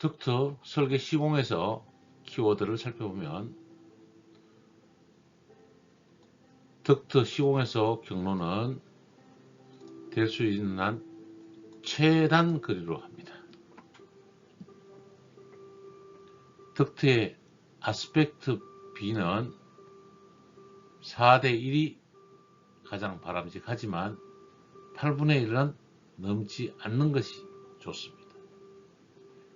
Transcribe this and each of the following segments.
덕트 설계 시공에서 키워드를 살펴보면 덕트 시공에서 경로는 될 수 있는 한 최단 거리로 합니다. 덕트의 아스펙트 B는 4대 1이 가장 바람직하지만 8분의 1은 넘지 않는 것이 좋습니다.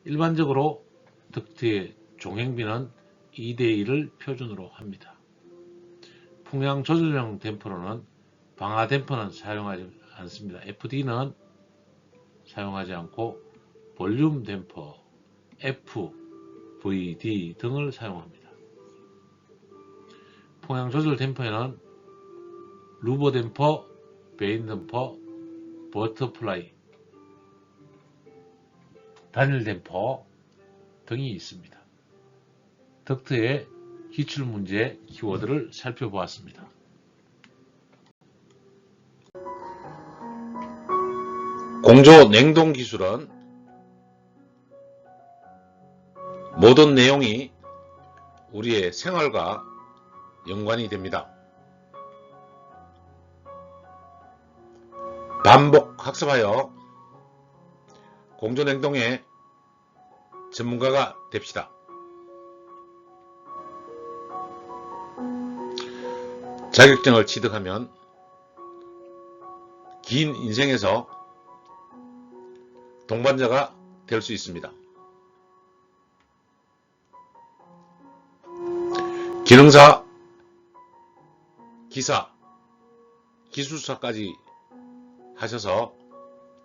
일반적으로 덕트의 종횡비는 2대 1을 표준으로 합니다. 풍량 조절형 댐퍼로는 방화 댐퍼는 사용하지 않습니다. FD는 사용하지 않고 볼륨 댐퍼, FVD 등을 사용합니다. 풍량 조절 댐퍼에는 루버 댐퍼, 베인 댐퍼, 버터플라이, 단일 댐퍼 등이 있습니다. 덕트의 기출 문제 키워드를 살펴보았습니다. 공조 냉동 기술은 모든 내용이 우리의 생활과 연관이 됩니다. 반복 학습하여 공조 냉동의 전문가가 됩시다. 자격증을 취득하면 긴 인생에서 동반자가 될 수 있습니다. 기능사, 기사, 기술사까지 하셔서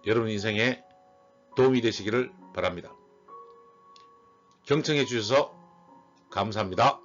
여러분 인생에 도움이 되시기를 바랍니다. 경청해 주셔서 감사합니다.